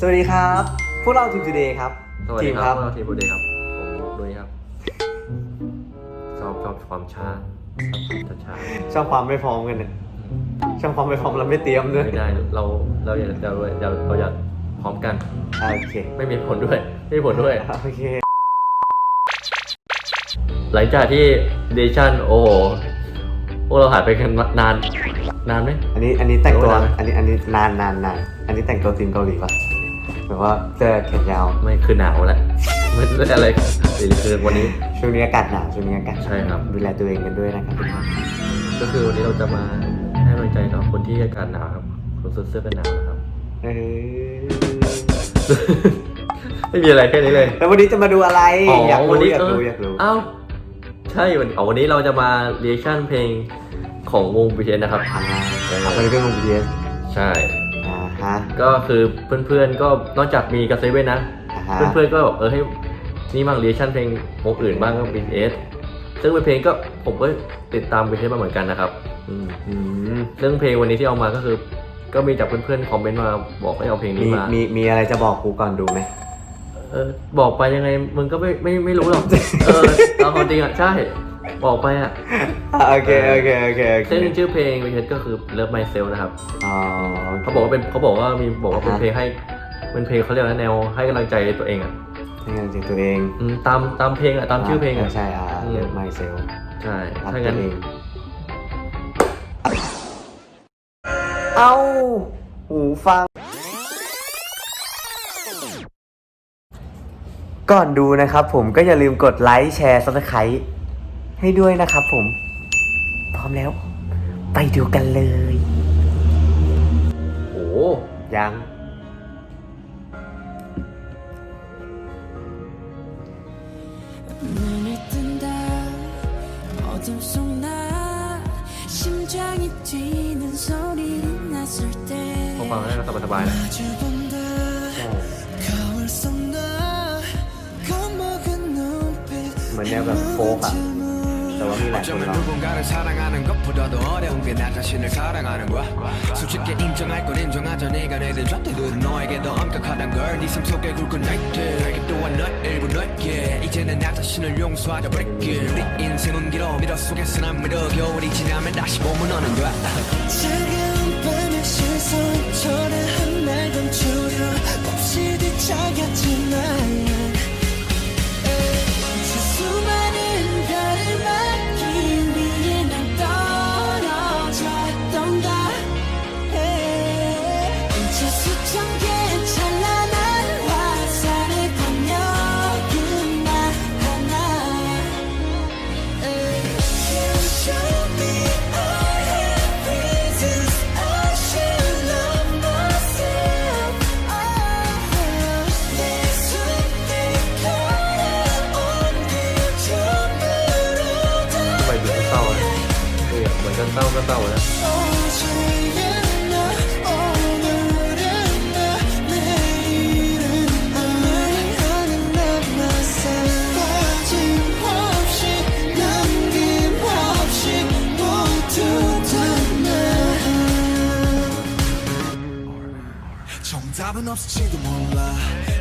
สวัสดีครับ พวกเราทีม Today ครับ สวัสทีดีมคครัรับบพวกเราทีมบุรีครับ ผมด้วยครับชอบชอบความช้าชอบช้าชอบความไม่พร้อมกันเนี่ยชอบความไม่พร้อมเราไม่เตรียมด้วย ไม่ได้เราเราอยากเราเราเราอยากพร้อมกันอ่าโอเค ไม่มีผลด้วยไม่มีผลด้วย โอเค หลังจากที่เดชั่นโอ้โหพวกเราหายไปกันนาน นานไหม อันนี้ อันนี้แต่งตัวโอ้ยนานไหมอันนี้ อันนี้นานนานนานอันนี้แต่งตัวทีมเกาหลีปะ แบบว่าเสื้อแขนยาว ไม่คือหนาวแหละไม่ได้อะไรหรือคือวันนี้ ช่วงนี้อากาศหนาวช่วงนี้อากาศหนาวใช่ครับ ดูแลตัวเองกันด้วยนะครับทุกคนก็คือวันนี้เราจะมาให้กำลังใจกับคนที่อากาศหนาวครับคนสุดเสื้อกันหนาวนะครับ เออไม่มีอะไรแค่นี้เลยแล้ววันนี้จะมาดูอะไร อยากวัรู้นี้อยากรู้เอยากรู้เอ้าใช่วันอ๋อวันนี้เราจะมาเรียชั่นเพลงของวง BTS นะครับอ่าเอาไปเรื่องของ BTS ใช่อ่า ฮะก็คือเพื่อนๆก็นอกจากมีกับเซเว่นนะ อ่าฮะเพื่อนๆก็แบบเออให้นี่บ้างเรียชั่นเพลงวงอื่นบ้างก็ BTS ซึ่งเป็นเพลงก็ผมก็ติดตาม BTS มาเหมือนกันนะครับอืมอืมซึ่งเพลงวันนี้ที่เอามาก็คือ ก็มีจากเพื่อนๆคอมเมนต์มาบอกให้เอาเพลงมีนี้มามีมีอะไรจะบอกกูก่อนดูไหม เออบอกไปยังไงมึงก็ไม่ไม่ไม่รู้หรอกเออเอาความจริงอะใช่ บอกไปอะอ่าโอเคโอเคโอเคโอเคซึ่งชื่อเพลงวิเทสก็คือ Love Myself นะครับ อ๋อโค เขาบอกว่าเป็นเขาบอกว่ามีบอกว่าเป็นอ่าฮะ เพลงให้เป็นเพลงเขาเรียกว่าแนวให้กำลังใจตัวเองอะให้กำลังใจตัวเองอืมตามตามเพลงอะตามชื่อเพลงอะ ใช่อ่าอืม เลิฟไมเซลใช่รักถ้าตังั้นวเอง เอ้าหูฟัง ก่อนดูนะครับผมก็อย่าลืมกดไลค์แชร์ซับสไครต์ ให้ด้วยนะครับผม พร้อมแล้ว ไปดูกันเลย โอ้ ยัง 눈을 뜬다 어둠 속 나 심장이 뛰는 소리 났을 때 พอฟังแล้วก็สบายๆนะ 마주본다 거울 속나 겁먹은 눈빛 เหมือนแนวแบบโฟกอะ แต่ว่ามีหลายคนเรา เห 없을지도 몰라.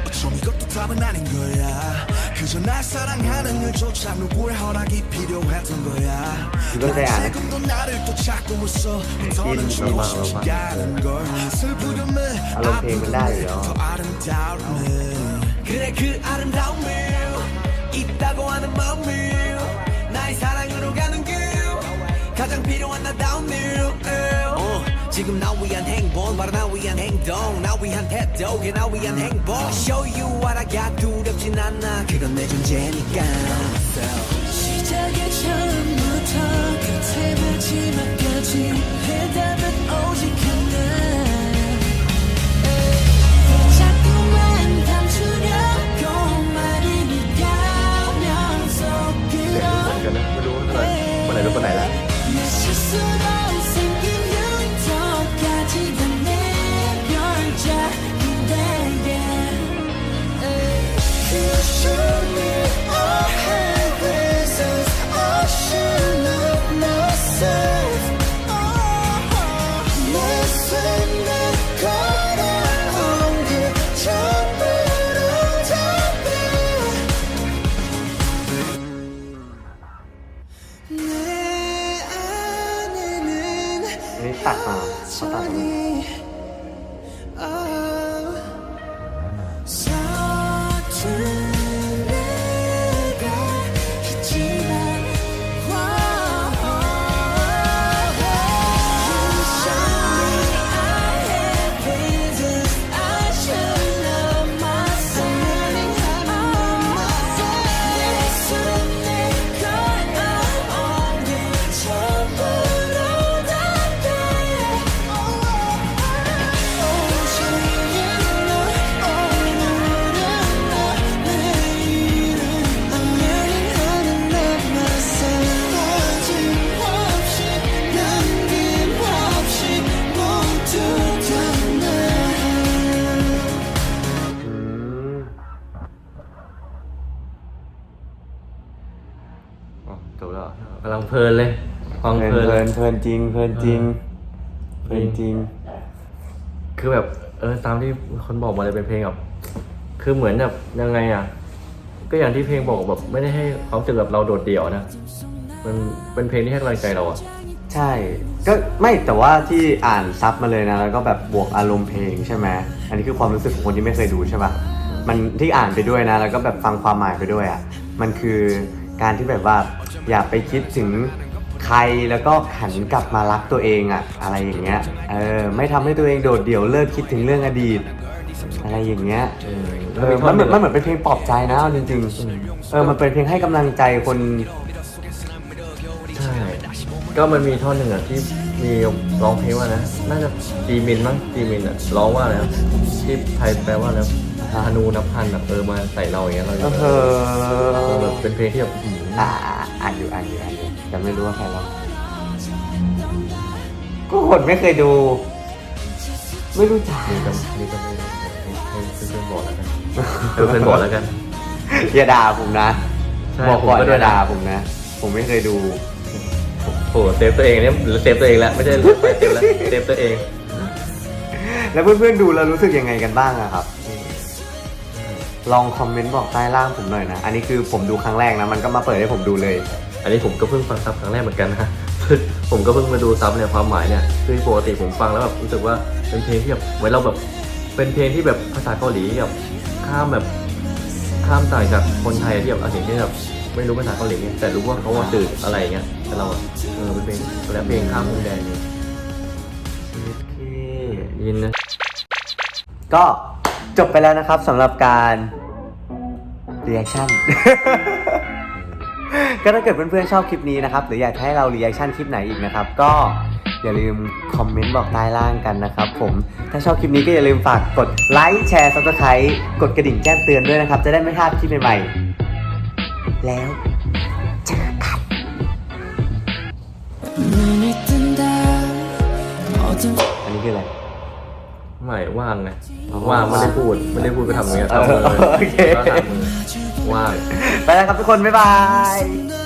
어쩜 이것도 답은 아닌 거야. 그저 날 사랑하는 일조차 누구의 허락이 필요했던 거야. 내 안- 지금도 나를 또 찾고 있어. 더는 주고 싶지 않은 걸. 페이면 나요. 더 아름다움을 그래 그 아름다움을 있다고 하는 마음을 지금 나 위한 행복 바로 나 위한 행동. 나 위한 태도 그게 나 위한 행복. Show you what I got 두렵진 않아. 그건 내 존재니까. 시작의 처음부터 끝의 마지막까지. 해답은 오직 하나 可大方，好大。 ลังเพลินเลยฟังเพลินเพลินเพเลยลินเพลินจริงเพลินจริงเพลินจริง คือแบบ เออตามที่คนบอกมาเลยเป็นเพลงแบบคือเหมือนแบบยังไงอะ ก็อย่างที่เพลงบอกแบบไม่ได้ให้ความรู้สึกแบบเราโดดเดี่ยวนะมันเป็นเพลงที่ให้กำลังใจเราอะใช่ ก็ไม่แต่ว่าที่อ่านซับมาเลยนะแล้วก็แบบบวกอารมณ์เพลงใช่ไหมอันนี้คือความรู้สึกของคนที่ไม่เคยดูใช่ปะมันที่อ่านไปด้วยนะ แล้วก็แบบฟังความหมายไปด้วยอะ มันคือ การที่แบบว่าอย่าไปคิดถึงใครแล้วก็หันกลับมารักตัวเองอะอะไรอย่างเงี้ยเออไม่ทำให้ตัวเองโดดเดี่ยวเลิกคิดถึงเรื่องอดีต อะไรอย่างเงี้ยเออเออมันเหมือนมันเหมือนเป็นเพลงปลอบใจนะเอาจริงๆเออมันเป็นเพลงให้กำลังใจคนใช่ก็มันมีท่อนหนึ่งอะที่ มีร้องเพลงว่านะ น่าจะจีมินมั้งจีมินอะร้องว่าอะไรนะที่ไทยแปลว่าแล้วธนูนับพันแบบเออมาใส่เราอย่างเงี้ยเราเอเอออแบบเป็นเพลงที่แบบอื้อหืออ่าอ่านอยู่อ่านอยู่อ่านอยู่แต่ไม่รู้ว่าใครร้องก็คนไม่เคยดู ไม่รู้จักนี่ก็นี่ก็ไม่รู้ให้ให้เพื่อนๆบอกแล้วกันให้เพื่อนๆบอกแล้วกัน อย่าด่าผมนะใช่บอกก่อนผมก็อด้วยย่านะด่าผมนะ ผมไม่เคยดูโอ้โหเซฟตัวเองเนี่ยหรือเซฟตัวเองแล้วไม่ใช่ไปเซฟแล้วเซฟตัวเอง แล้วเพื่อนๆดูแล้วรู้สึกยังไงกันบ้างอะครับ ลองคอมเมนต์บอกใต้ล่างผมหน่อยนะ อันนี้คือผมดูครั้งแรกนะ มันก็มาเปิดให้ผมดูเลย อันนี้ผมก็เพิ่งฟังซับครั้งแรกเหมือนกันนะซึ่งผมก็เพิ่งมาดูซับเนี่ยความหมายเนี่ยคือปกติผมฟังแล้วแบบรู้สึกว่าเป็นเพลงที่แบบเหมือนเราแบบเป็นเพลงที่แบบภาษาเกาหลีแบบข้ามแบบข้ามต่างจากคนไทยที่แบบเอาสิ่งที่แบบไม่รู้ภาษาเกาหลีไงแต่รู้ว่าเขาว่าสื่ออะไรอย่างเงี้ย แต่เราอะเออเป็นเพลงแล้วเพลงข้ามมุมแดนเนี่ยยินนะ ก็จบไปแล้วนะครับสำหรับการเรีแอคชั่น ก็ถ้าเกิดเพื่อนๆชอบคลิปนี้นะครับ หรืออยากให้เรารีแอคชั่นคลิปไหนอีกนะครับ ก็อย่าลืมคอมเมนต์บอกใต้ล่างกันนะครับผม ถ้าชอบคลิปนี้ก็อย่าลืมฝากกดไลค์แชร์ซับสไครต์กดกระดิ่งแจ้งเตือนด้วยนะครับ จะได้ไม่พลาดคลิปใหม่ๆ แล้ว อันนี้คืออะไร ไม่ ว่างไงอ๋อว่างไม่ได้พูด ไม่ได้พูดก็ทำอย่างเงี้ยเออทำมือโอเค ก็ทำมือว่าง ไปแล้วครับทุกคน บ๊ายบาย널